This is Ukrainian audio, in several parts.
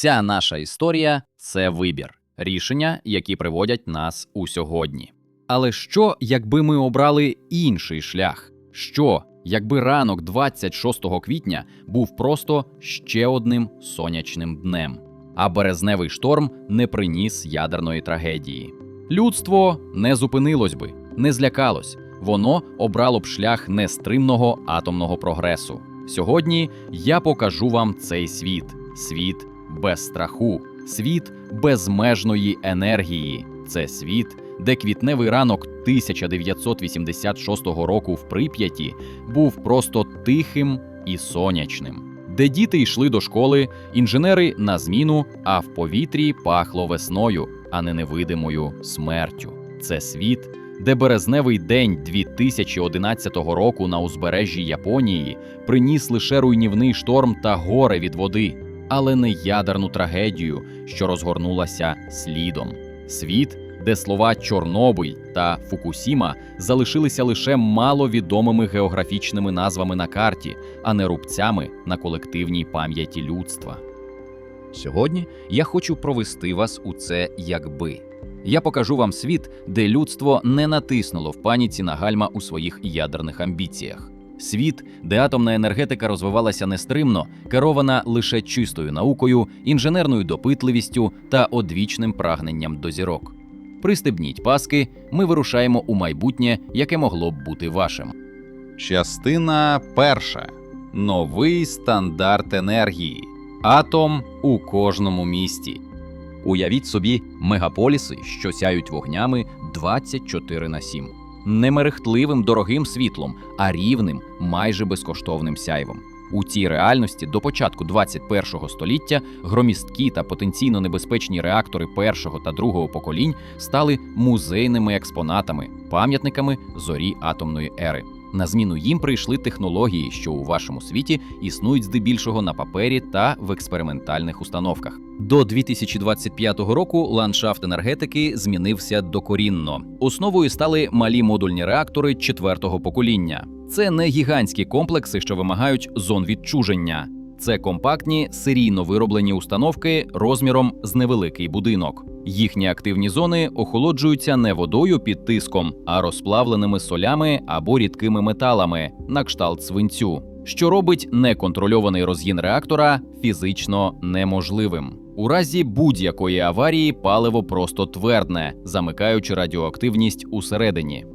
Вся наша історія це вибір, рішення, які приводять нас у сьогодні. Але що, якби ми обрали інший шлях? Що, якби ранок 26 квітня був просто ще одним сонячним днем, а березневий шторм не приніс ядерної трагедії? Людство не зупинилось би, не злякалось. Воно обрало б шлях нестримного атомного прогресу. Сьогодні я покажу вам цей світ: світ без страху, світ безмежної енергії. Це світ, де квітневий ранок 1986 року в Прип'яті був просто тихим і сонячним, де діти йшли до школи, інженери на зміну, а в повітрі пахло весною, а не невидимою смертю. Це світ, де березневий день 2011 року на узбережжі Японії приніс лише руйнівний шторм та горе від води, але не ядерну трагедію, що розгорнулася слідом. Світ, де слова Чорнобиль та Фукусіма залишилися лише маловідомими географічними назвами на карті, а не рубцями на колективній пам'яті людства. Сьогодні я хочу провести вас у це якби. Я покажу вам світ, де людство не натиснуло в паніці на гальма у своїх ядерних амбіціях. Світ, де атомна енергетика розвивалася нестримно, керована лише чистою наукою, інженерною допитливістю та одвічним прагненням до зірок. Пристебніть паски, ми вирушаємо у майбутнє, яке могло б бути вашим. Частина перша. Новий стандарт енергії. Атом у кожному місті. Уявіть собі мегаполіси, що сяють вогнями 24 на 7. Не мерехтливим дорогим світлом, а рівним, майже безкоштовним сяйвом. У цій реальності до початку 21-го століття громісткі та потенційно небезпечні реактори першого та другого поколінь стали музейними експонатами, пам'ятниками зорі атомної ери. На зміну їм прийшли технології, що у вашому світі існують здебільшого на папері та в експериментальних установках. До 2025 року ландшафт енергетики змінився докорінно. Основою стали малі модульні реактори четвертого покоління. Це не гігантські комплекси, що вимагають зон відчуження. Це компактні серійно вироблені установки розміром з невеликий будинок. Їхні активні зони охолоджуються не водою під тиском, а розплавленими солями або рідкими металами на кшталт свинцю, що робить неконтрольований розгін реактора фізично неможливим. У разі будь-якої аварії паливо просто твердне, замикаючи радіоактивність усередині.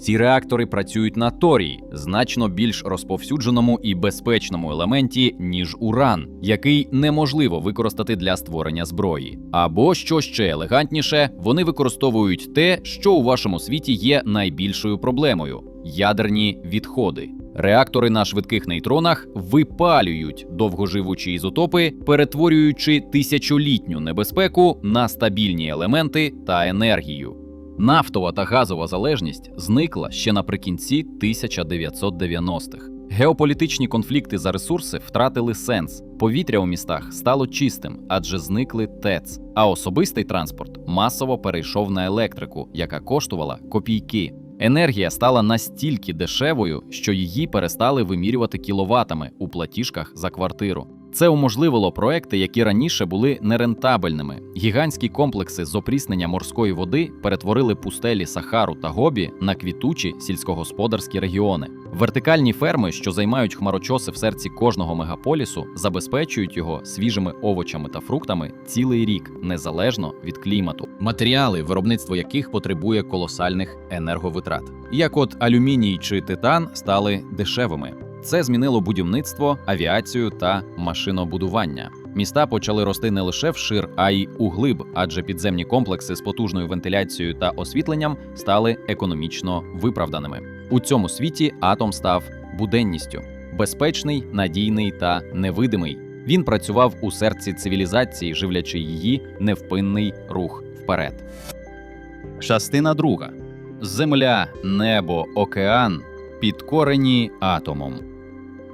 Ці реактори працюють на торій, значно більш розповсюдженому і безпечному елементі, ніж уран, який неможливо використати для створення зброї. Або що ще елегантніше, вони використовують те, що у вашому світі є найбільшою проблемою ядерні відходи. Реактори на швидких нейтронах випалюють довгоживучі ізотопи, перетворюючи тисячолітню небезпеку на стабільні елементи та енергію. Нафтова та газова залежність зникла ще наприкінці 1990-х. Геополітичні конфлікти за ресурси втратили сенс. Повітря у містах стало чистим, адже зникли ТЕЦ. А особистий транспорт масово перейшов на електрику, яка коштувала копійки. Енергія стала настільки дешевою, що її перестали вимірювати кіловатами у платіжках за квартиру. Це уможливило проекти, які раніше були нерентабельними. Гігантські комплекси з опріснення морської води перетворили пустелі Сахару та Гобі на квітучі сільськогосподарські регіони. Вертикальні ферми, що займають хмарочоси в серці кожного мегаполісу, забезпечують його свіжими овочами та фруктами цілий рік, незалежно від клімату. Матеріали, виробництво яких потребує колосальних енерговитрат, як от алюміній чи титан, стали дешевими. Це змінило будівництво, авіацію та машинобудування. Міста почали рости не лише вшир, а й углиб, адже підземні комплекси з потужною вентиляцією та освітленням стали економічно виправданими. У цьому світі атом став буденністю безпечний, надійний та невидимий. Він працював у серці цивілізації, живлячи її невпинний рух вперед. Частина друга: Земля, небо, океан підкорені атомом.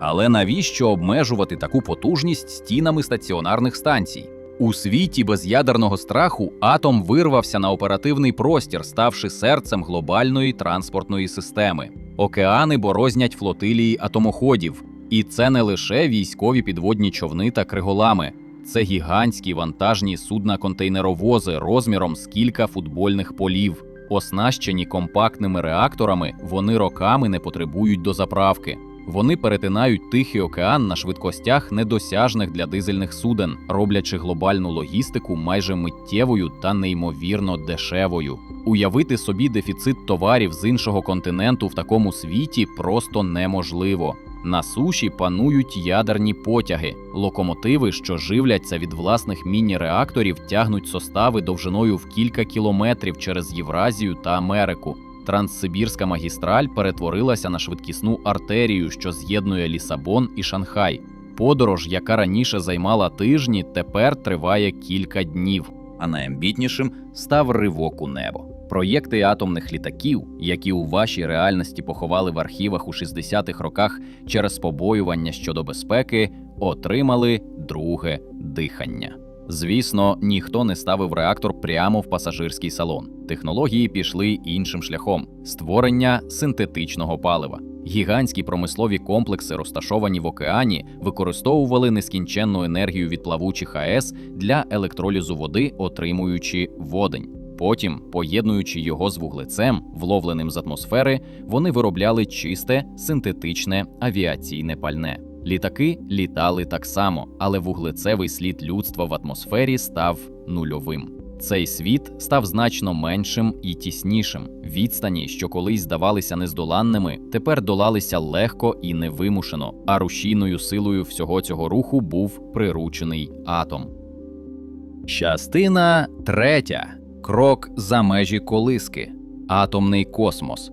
Але навіщо обмежувати таку потужність стінами стаціонарних станцій? У світі без ядерного страху атом вирвався на оперативний простір, ставши серцем глобальної транспортної системи. Океани борознять флотилії атомоходів, і це не лише військові підводні човни та криголами, це гігантські вантажні судна-контейнеровози розміром з кілька футбольних полів. Оснащені компактними реакторами, вони роками не потребують дозаправки. Вони перетинають Тихий океан на швидкостях, недосяжних для дизельних суден, роблячи глобальну логістику майже миттєвою та неймовірно дешевою. Уявити собі дефіцит товарів з іншого континенту в такому світі просто неможливо. На суші панують ядерні потяги, локомотиви, що живляться від власних міні-реакторів, тягнуть состави довжиною в кілька кілометрів через Євразію та Америку. Транссибірська магістраль перетворилася на швидкісну артерію, що з'єднує Лісабон і Шанхай. Подорож, яка раніше займала тижні, тепер триває кілька днів. А найамбітнішим став ривок у небо. Проєкти атомних літаків, які у вашій реальності поховали в архівах у 60-х роках через побоювання щодо безпеки, отримали друге дихання. Звісно, ніхто не ставив реактор прямо в пасажирський салон. Технології пішли іншим шляхом створення синтетичного палива. Гігантські промислові комплекси, розташовані в океані, використовували нескінченну енергію від плавучих АЕС для електролізу води, отримуючи водень. Потім, поєднуючи його з вуглецем, вловленим з атмосфери, вони виробляли чисте синтетичне авіаційне пальне. Літаки літали так само, але вуглецевий слід людства в атмосфері став нульовим. Цей світ став значно меншим і тіснішим. Відстані, що колись здавалися нездоланними, тепер долалися легко і невимушено. А рушійною силою всього цього руху був приручений атом. Частина третя. Крок за межі колиски. Атомний космос.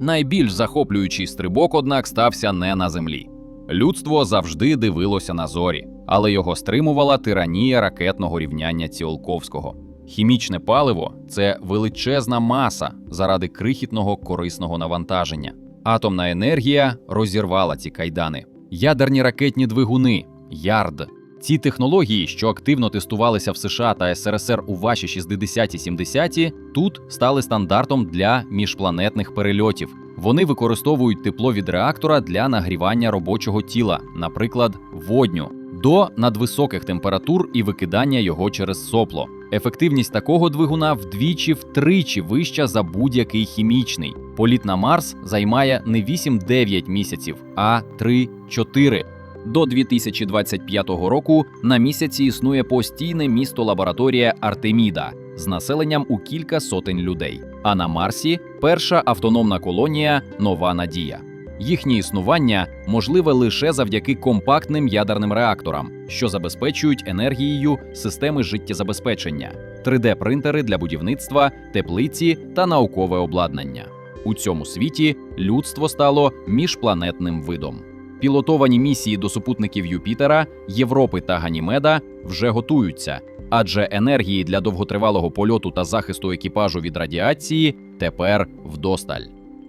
Найбільш захоплюючий стрибок, однак, стався не на землі. Людство завжди дивилося на зорі, але його стримувала тиранія ракетного рівняння Ціолковського. Хімічне паливо це величезна маса заради крихітного корисного навантаження. Атомна енергія розірвала ці кайдани. Ядерні ракетні двигуни ЯРД. Ці технології, що активно тестувалися в США та СРСР у ваші 60-70-ті, тут стали стандартом для міжпланетних перельотів. Вони використовують тепло від реактора для нагрівання робочого тіла, наприклад, водню, до надвисоких температур і викидання його через сопло. Ефективність такого двигуна вдвічі-втричі вища за будь-який хімічний. Політ на Марс займає не 8-9 місяців, а 3-4. До 2025 року на місяці існує постійне місто лабораторія Артеміда з населенням у кілька сотень людей. А на Марсі перша автономна колонія Нова Надія. Їхнє існування можливе лише завдяки компактним ядерним реакторам, що забезпечують енергією системи життєзабезпечення, 3D-принтери для будівництва, теплиці та наукове обладнання. У цьому світі людство стало міжпланетним видом. Пілотовані місії до супутників Юпітера, Європи та Ганімеда вже готуються, адже енергії для довготривалого польоту та захисту екіпажу від радіації тепер вдосталь.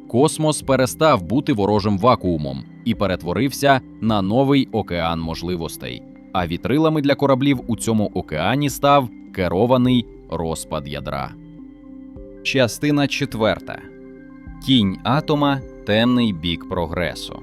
Космос перестав бути ворожим вакуумом і перетворився на новий океан можливостей. А вітрилами для кораблів у цьому океані став керований розпад ядра. Частина четверта. Кінь атома темний бік прогресу.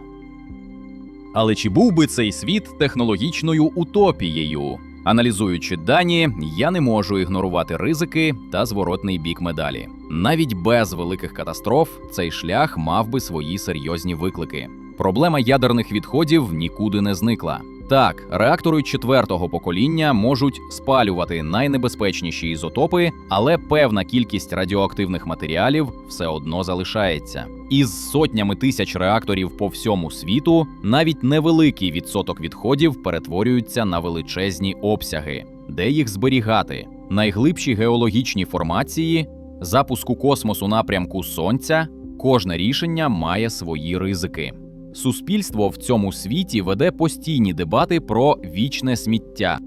Але чи був би цей світ технологічною утопією? Аналізуючи дані, я не можу ігнорувати ризики та зворотний бік медалі. Навіть без великих катастроф цей шлях мав би свої серйозні виклики. Проблема ядерних відходів нікуди не зникла. Так, реактори четвертого покоління можуть спалювати найнебезпечніші ізотопи, але певна кількість радіоактивних матеріалів все одно залишається. Із сотнями тисяч реакторів по всьому світу навіть невеликий відсоток відходів перетворюються на величезні обсяги, де їх зберігати. Найглибші геологічні формації, запуску космосу напрямку Сонця, кожне рішення має свої ризики. Суспільство в цьому світі веде постійні дебати про вічне сміття.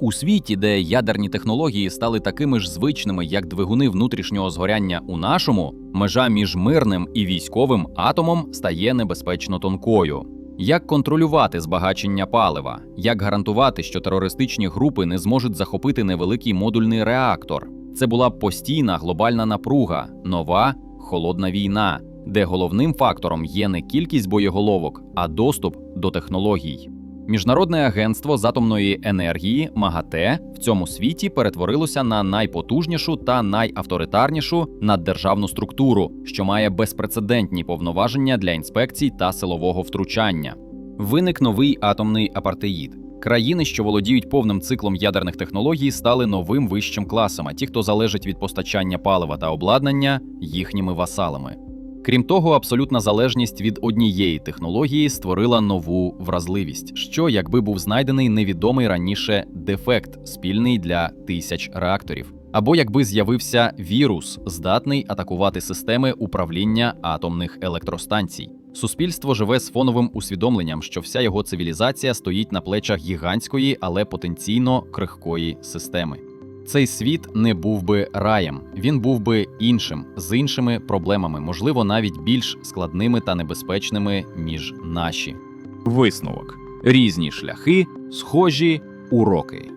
У світі, де ядерні технології стали такими ж звичними, як двигуни внутрішнього згоряння у нашому, межа між мирним і військовим атомом стає небезпечно тонкою. Як контролювати збагачення палива? Як гарантувати, що терористичні групи не зможуть захопити невеликий модульний реактор? Це була постійна глобальна напруга, нова холодна війна, де головним фактором є не кількість боєголовок, а доступ до технологій. Міжнародне агентство з атомної енергії МАГАТЕ в цьому світі перетворилося на найпотужнішу та найавторитарнішу наддержавну структуру, що має безпрецедентні повноваження для інспекцій та силового втручання. Виник новий атомний апартеїд. Країни, що володіють повним циклом ядерних технологій, стали новим вищим класом, а ті, хто залежить від постачання палива та обладнання, їхніми васалами. Крім того, абсолютна залежність від однієї технології створила нову вразливість, що, якби був знайдений невідомий раніше дефект, спільний для тисяч реакторів, або якби з'явився вірус, здатний атакувати системи управління атомних електростанцій. Суспільство живе з фоновим усвідомленням, що вся його цивілізація стоїть на плечах гігантської, але потенційно крихкої системи. Цей світ не був би раєм, він був би іншим, з іншими проблемами, можливо, навіть більш складними та небезпечними, ніж наші. Висновок. Різні шляхи, схожі уроки.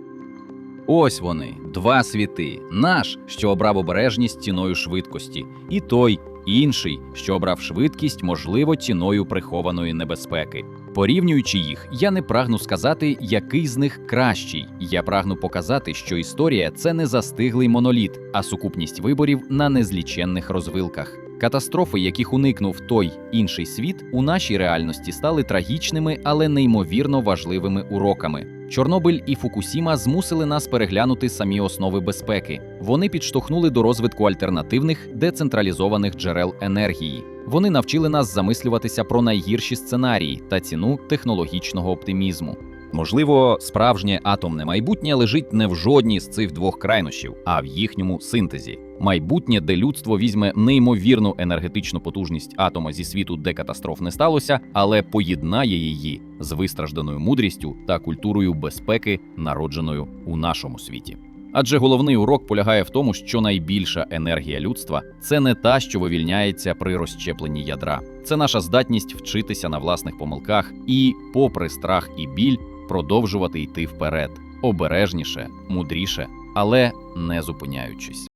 Ось вони, два світи: наш, що обрав обережність ціною швидкості, і той інший, що обрав швидкість, можливо, ціною прихованої небезпеки. Порівнюючи їх, я не прагну сказати, який з них кращий. Я прагну показати, що історія це не застиглий моноліт, а сукупність виборів на незліченних розвилках. Катастрофи, яких уникнув той інший світ, у нашій реальності стали трагічними, але неймовірно важливими уроками. Чорнобиль і Фукусіма змусили нас переглянути самі основи безпеки. Вони підштовхнули до розвитку альтернативних децентралізованих джерел енергії. Вони навчили нас замислюватися про найгірші сценарії та ціну технологічного оптимізму. Можливо, справжнє атомне майбутнє лежить не в жодній з цих двох крайнощів, а в їхньому синтезі. Майбутнє, де людство візьме неймовірну енергетичну потужність атома зі світу, де катастроф не сталося, але поєднає її з вистражданою мудрістю та культурою безпеки, народженою у нашому світі. Адже головний урок полягає в тому, що найбільша енергія людства це не та, що вивільняється при розщепленні ядра, це наша здатність вчитися на власних помилках і, попри страх і біль, продовжувати йти вперед, обережніше, мудріше, але не зупиняючись.